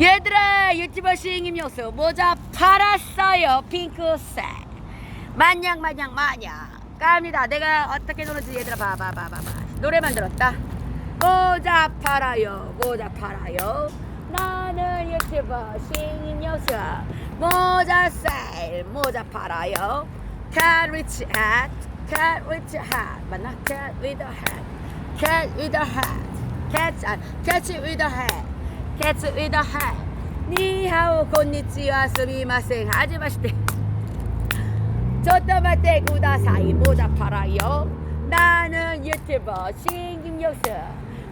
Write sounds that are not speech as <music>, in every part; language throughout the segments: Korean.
얘들아 유튜버 요소 모자 팔았어요 핑크색. 마냥 마냥 마냥. 갑니다. 내가 어떻게 노는지 얘들아 봐봐 봐봐 봐. 노래 만 들었다. 모자 팔아요 모자 팔아요. 나는 유튜버 요소 모자 세일 모자 팔아요. Cat with hat cat with hat. 맞나? Cat with a hat cat with a hat. Cat 아 cat with a hat cat with a hat 니하오 곤니치와 스미마생 하지마시테 저떠마테 구다사이 모자 팔아요 나는 유튜버 신김여수。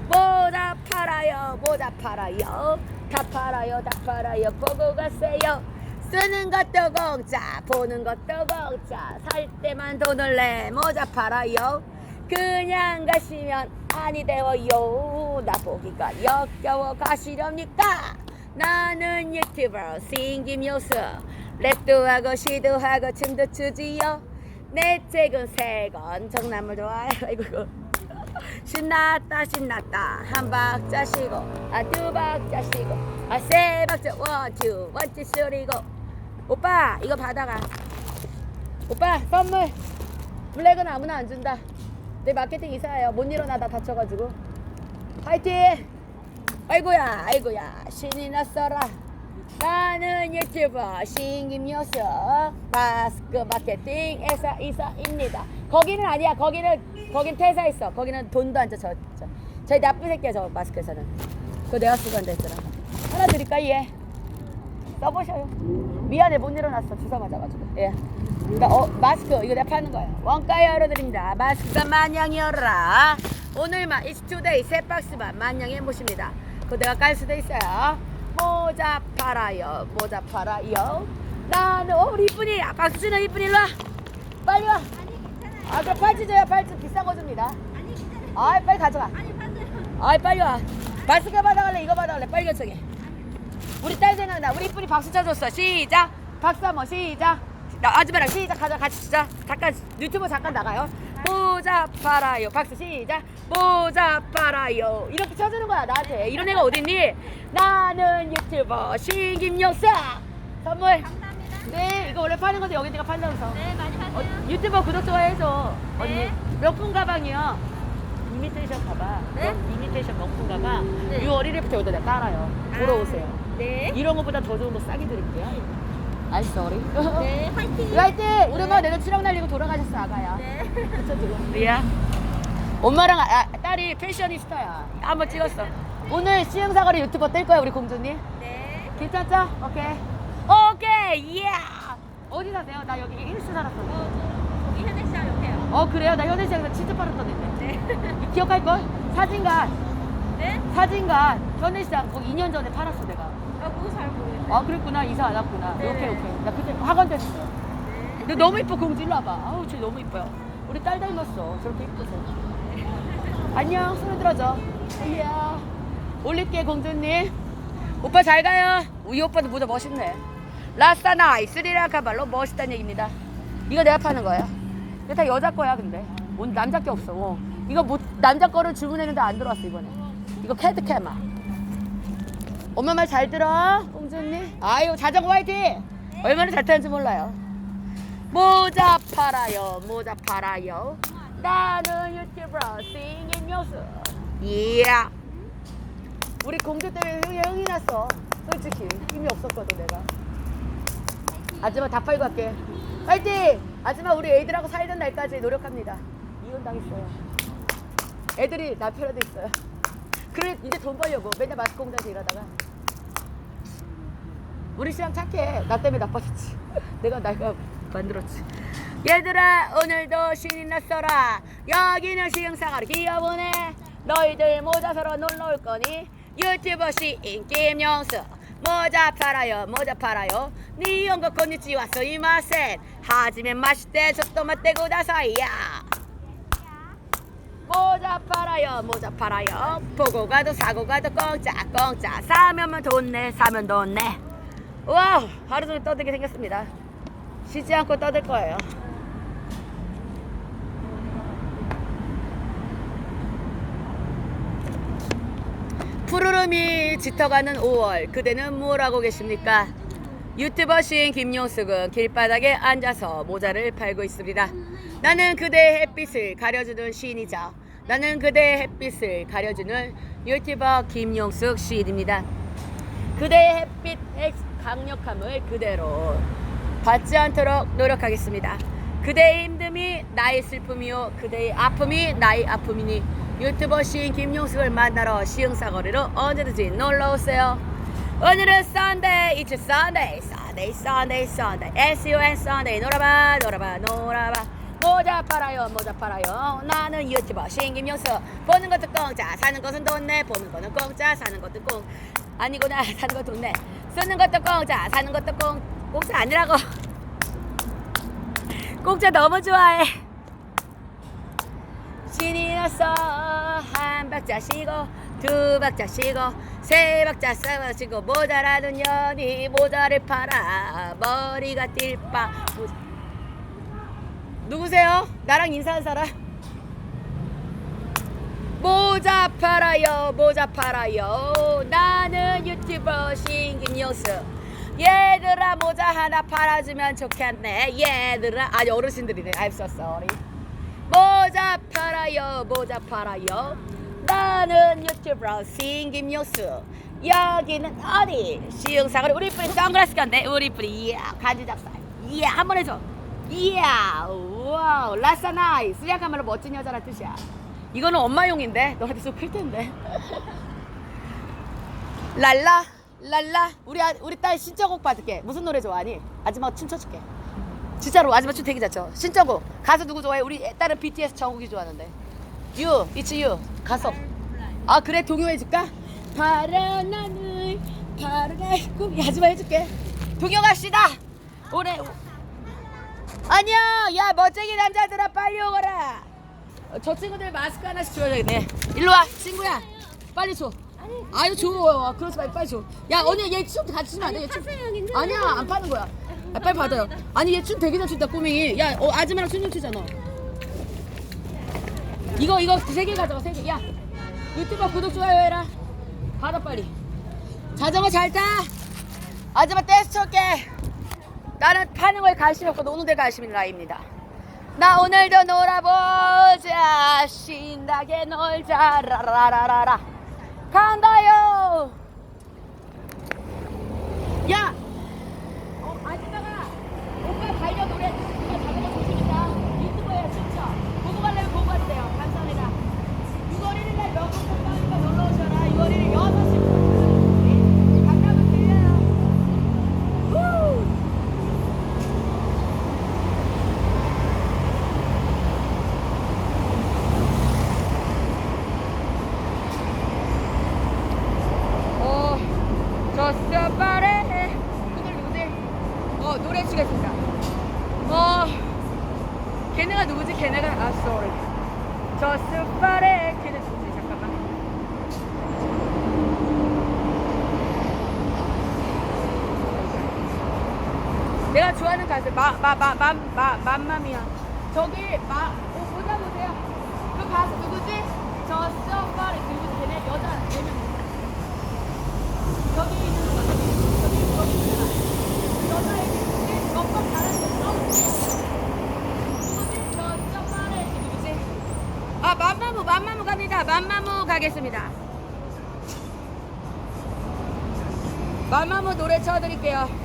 모자 팔아요 모자 팔아요 다 팔아요 다 팔아요。 보고 가세요。 쓰는 것도 공짜。 보는 것도 공짜。 살 때만 돈을 내。 모자 팔아요。 그냥 가시면 아니 되어요. 나 보기가 역겨워 가시렵니까? 나는 유튜버 신김여수. 랩도 하고 시도 하고 춤도 추지요. 내 책은 세건 정남을 좋아해 아이고 이거. <laughs> 신났다 신났다. 한 박자 쉬고 아 두 박자 쉬고 아 세 박자 원투 원투 쓰리고. 오빠 이거 받아가. 오빠 선물. 블랙은 아무나 안 준다 내 마케팅 이사예요. 못 일어나 나 다쳐가지고. 화이팅! 아이고야 아이고야. 신이 났어라. 나는 유튜버 신김여수. 마스크 마케팅 에서 이사입니다. 거기는 아니야. 거기는 거긴 퇴사했어. 거기는 돈도 안 줘. 저, 저, 저희 나쁜 새끼야 저 마스크에서는. 그거 내가 쓰고 한다 했잖아. 하나 드릴까 얘 써보셔요. 미안해 못 일어났어. 주사 맞아가지고. 예 그러니까 어, 마스크 이거 내가 파는 거예요 원가 열어드립니다 마스크가 만냥이어라 오늘만 이스 투데이 세 박스만 만냥 해 보십니다 그거 내가 깔 수도 있어요 모자 팔아요 모자 팔아요 나는 어 우리 이쁜이 아, 박수 치는 이쁜이 일로 와 빨리 와 아, 그 팔찌 줘요. 팔찌 비싼 거 줍니다. 아니 괜찮아요. 아, 빨리 가져가. 아니 받아요. 아, 빨리 와. 마스크 받아갈래? 이거 받아갈래? 빨리 결정해. 우리 딸 생각나. 우리 이쁜이 박수 쳐줬어. 시작. 박수 한번 시작. 나 아줌마랑 시작 하자. 같이 치자. 잠깐 유튜브 잠깐 나가요. 모자 팔아요. 박수 시작. 모자 팔아요. 이렇게 쳐주는 거야 나한테. 이런 애가 어딨니? 나는 유튜버 신김여사. 선물. 감사합니다. 네, 이거 원래 파는 건데 여기 내가 팔려서. 네 많이 받아요. 어, 유튜버 구독 좋아요 해줘 언니 네. 명품 가방이요 이미테이션 가방 네? 명- 이미테이션 명품 가방 네. 6월 1일부터 여기다 내가 깔아요 보러 아. 오세요 네. 이런 거보다 더 좋은 거 싸게 드릴게요 I'm sorry 네 화이팅. 화이팅! 우리 엄마 내려 추락 날리고 돌아가셨어 아가야 네. 그쵸 지금 리야 엄마랑 아, 아, 딸이 패셔니스타야 한번 찍었어 오늘 시흥사거리 유튜버 뜰 거야 우리 공주님 네. 괜찮죠? 오케이 오케이 예 어디 사세요? 나 여기 일스 살았어 어, 저기 현대시장 옆에요. 어 그래요? 나 현대 시장에서 진짜 팔았던 애인데 네. 기억할걸? 사진관 네? 사진관 현대 시장 거기 2년 전에 팔았어 내가 아 그거 잘 모르겠어요. 아 그랬구나. 이사 안 왔구나. 네네. 오케이 오케이. 나 그때 학원 다녔어 네. 근데 너무 이뻐 공주 일로 와봐. 아우 쟤 너무 이뻐요. 우리 딸 닮았어. 저렇게 이쁘죠 안녕. 손을 들어줘. 이야 올릴게 공주님. 오빠 잘 가요. 우리 오빠도 모자. 멋있네. 라스타나이 스리랑카 발로 멋있다는 얘기입니다. 이거 내가 파는 거야? 이거 다 여자 거야 근데. 오늘 남자 게 없어. 어. 이거 못, 남자 거를 주문했는데 안 들어왔어 이번에. 이거 캐드캐마 엄마 말 잘 들어. 공주님 아유 자전거 화이팅! 얼마나 잘 타는지 몰라요. 모자 팔아요 모자 팔아요. 나는 유튜버 싱인 요수. 이야. 우리 공주 때문에 흥이, 흥이 났어. 솔직히 힘이 없었거든 내가. 아줌마 다 팔고 갈게. 화이팅! 아줌마 우리 애들하고 살던 날까지 노력합니다. 이혼 당했어요. 애들이 남편에도 있어요 그래 이제 돈 벌려고. 맨날 마스크 공장에서 일하다가. 우리 시장 착해. 나 때문에 나빠졌지. <laughs> 내가 내가 만들었지. 얘들아 오늘도 신이 났어라 여기는 시흥사거리. 기어보네 너희들 모자 사러 놀러 올 거니? 유튜버 시인 김영수. 모자 팔아요 모자 팔아요. 니온거 건니치와 스이마센 하지면 맛있대 저또 맛대 구다사이야 모자 팔아요 모자 팔아요. 보고 가도 사고 가도 공짜 공짜. 사면만 돈내 사면 돈내 우와 하루 종일 떠들게 생겼습니다. 쉬지 않고 떠들 거예요. 푸르르 구름이 짙어가는 5월 그대는 뭘 하고 계십니까? 유튜버신 김용숙은 길바닥에 앉아서 모자를 팔고 있습니다. 나는 그대의 햇빛을 가려주는 시인이자 나는 그대의 햇빛을 가려주는 유튜버 김용숙 시인입니다. 그대의 햇빛의 강력함을 그대로 받지 않도록 노력하겠습니다. 그대의 힘듦이 나의 슬픔이요 그대의 아픔이 나의 아픔이니 유튜버 시인 김용숙을 만나러 시흥사거리로 언제든지 놀러오세요. 오늘은 Sunday, it's Sunday, Sunday, Sunday, Sunday, S-U-N Sunday 놀아봐, 놀아봐, 놀아봐. 모자 팔아요, 모자 팔아요. 나는 유튜버 신김용수. 보는 것도 공짜, 사는 것은 돈내. 보는 거는 공짜, 사는 것도 공 아니구나, <laughs> 사는 것도 돈내. 쓰는 것도 공짜, 사는 것도 공 공짜 아니라고. <laughs> 공짜 너무 좋아해. 신이 났어 한 박자 쉬고 두 박자 쉬고 세 박자 쓰고 모자라는 년이 모자를 팔아 머리가 띨빠 모자. 누구세요? 나랑 인사한 사람? 모자 팔아요 모자 팔아요 나는 유튜버 신김용수 얘들아 모자 하나 팔아주면 좋겠네 얘들아 아니 어르신들이네 I'm so sorry 모자 팔아요 모자 팔아요 나는 유튜버 신김용수 여기는 어디? 시흥사거리 우리 뿌리 선글라스 꼈네 우리 뿌리 이야 간지 작살 이야 한 번 해줘. 이야 와우 라사나이 쓰리아카 말로 멋진 여자란 뜻이야. 이거는 엄마용인데 너한테 좀클 텐데. <laughs> 랄라 랄라 우리 아, 우리 딸 신청곡 받을게. 무슨 노래 좋아하니? 아줌마가 춤춰줄게. 진짜로 아줌마 춤 되게 잘 춰. 신청곡. 가수 누구 좋아해? 우리 딸은 BTS 정국이 좋아하는데. You, it's you. 가수. 없- 아 그래 동요해 줄까? 파란 하늘 파란의 꿈 아줌마 해줄게. 동요 갑시다. 올해 아니야 야 멋쟁이 남자들아 빨리 오거라. 어, 저 친구들 마스크 하나씩 줘야겠네. 일로 와 친구야 빨리 줘. 아유 줘. 그러지 말고 빨리 줘. 야 언니 얘춤 같이 추면 안 돼. 얘 춤. 파세요, 괜찮아요. 아니야 안 파는 거야. 아, 빨리 받아요. 아니 얘 춤 되게 잘 춘다 꼬맹이. 야 어, 아줌마랑 춤좀 추잖아. 이거 이거 세 개 가져가 세 개. 야 유튜버 구독 좋아요 해라. 받아 빨리. 자전거 잘 타. 아줌마 댄스 춰게. 나는 파는 거에 관심이 없고 노는 데 관심이 있는 아이입니다. 나 오늘도 놀아보자 신나게 놀자 라라라라라 간다요 야 어, 아줌마가 오빠 달려 노래 누가 자전거 조심이다 유튜버야 춤춰 보고 가려면 보고 가도 돼요 감사합니다 6월 1일 날 명품 공방이니까 놀러 오셔라 6월 1일 6시 강남은 들려요 후! 어, 저 스파레 오늘 누구지? 어, 노래 추겠습니다. 어, 걔네가 누구지? 걔네가 아, sorry. 저 스파레 걔네 누구지? 잠깐만. 내가 좋아하는 가수 마마마마마 맘마미야. 저기 마 어, 보자 보세요. 그 가수 누구지? 저 스파레 누구지? 걔네 여자 네 명. 여기 있는 거 저기 저기 저기 있잖아. 여자애기 누구지? 먹방 잘하는 누구지? 저 점만의 누구지? 아 맘마무 맘마무 갑니다. 맘마무 가겠습니다. 맘마무 노래 쳐드릴게요.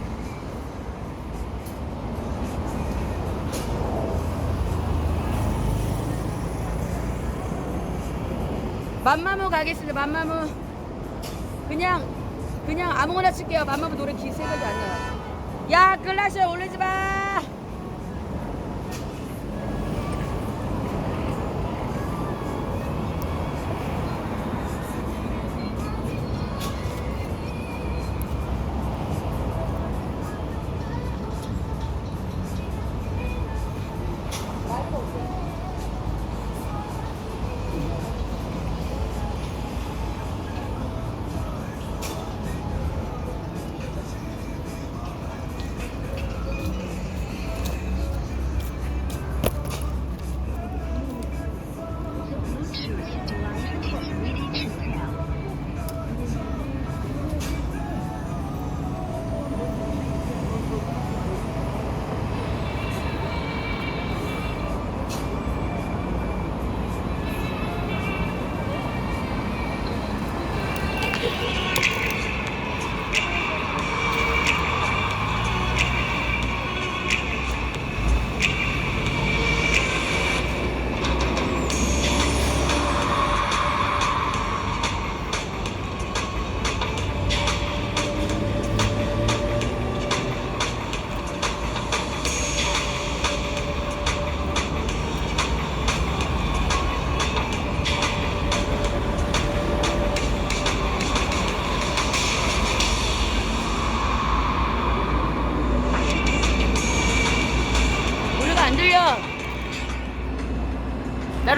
맘마무 가겠습니다. 맘마무. 그냥 그냥 아무거나 칠게요. 맘마무 노래 기 생각이 안 나요. 야 글라시 올리지 마.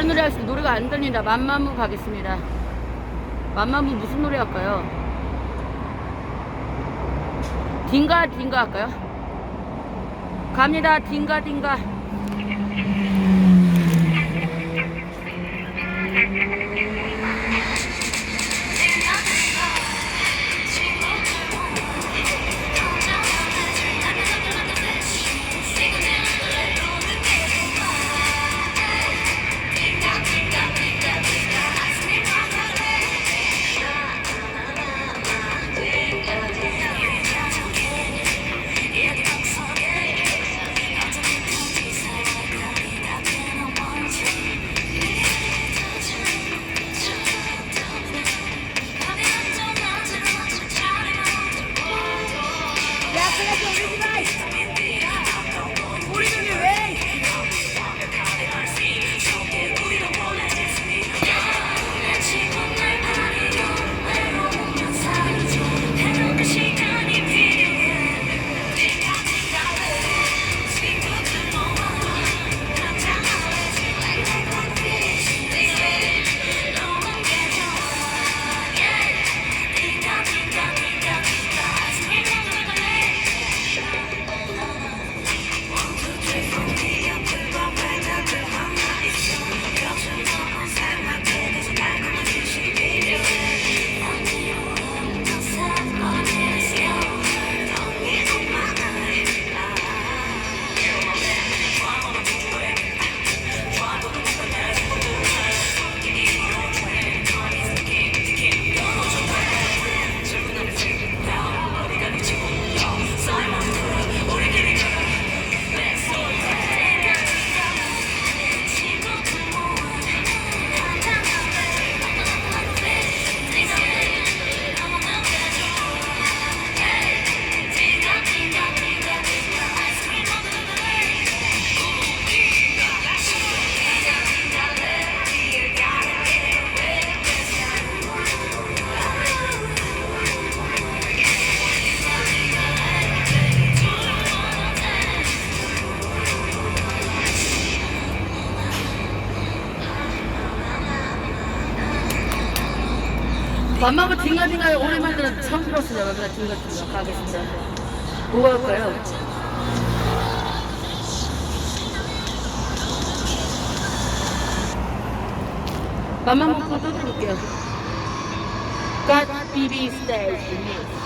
노래 하시면 노래가 안 들린다. 맘마무 가겠습니다. 맘마무 무슨 노래 할까요? 딩가 딩가 할까요? 갑니다. 딩가 딩가. 맘마무 딩가딩가 오랜만에 처음 들었어요. 그냥 딩가딩가 가겠습니다. 뭐가 할까요? 맘마무 거 떠들을게요. God BB Stage. 셀프.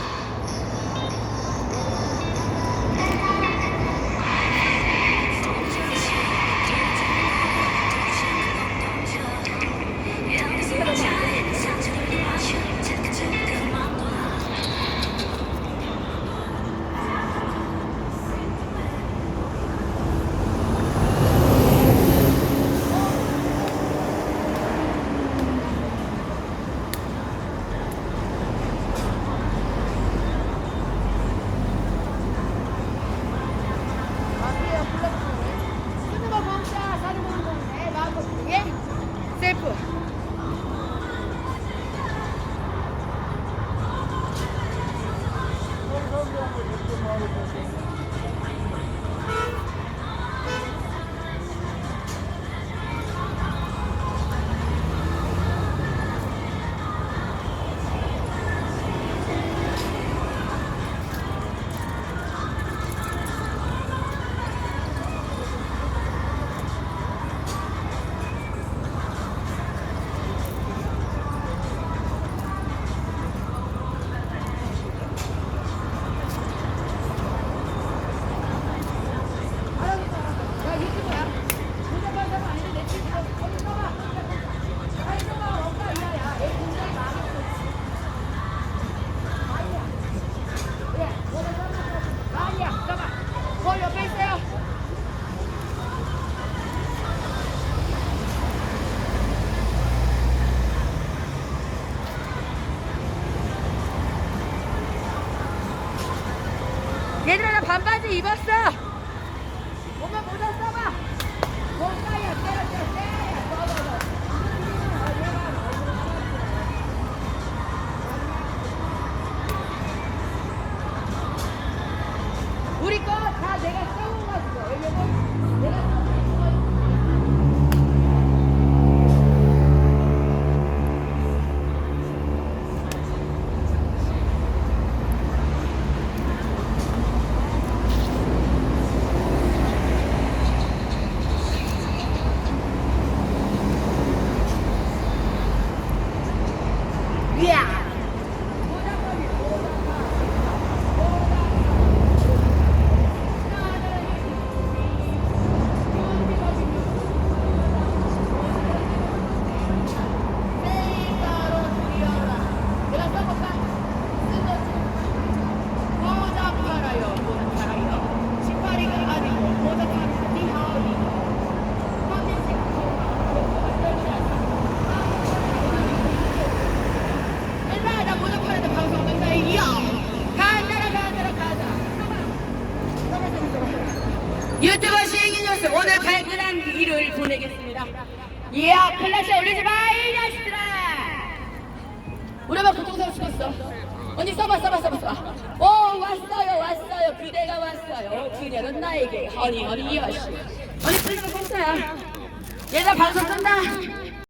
all of those things. 바지 입었어. 엄마 모자 써봐. 모자야, 때려, 때려, 때려.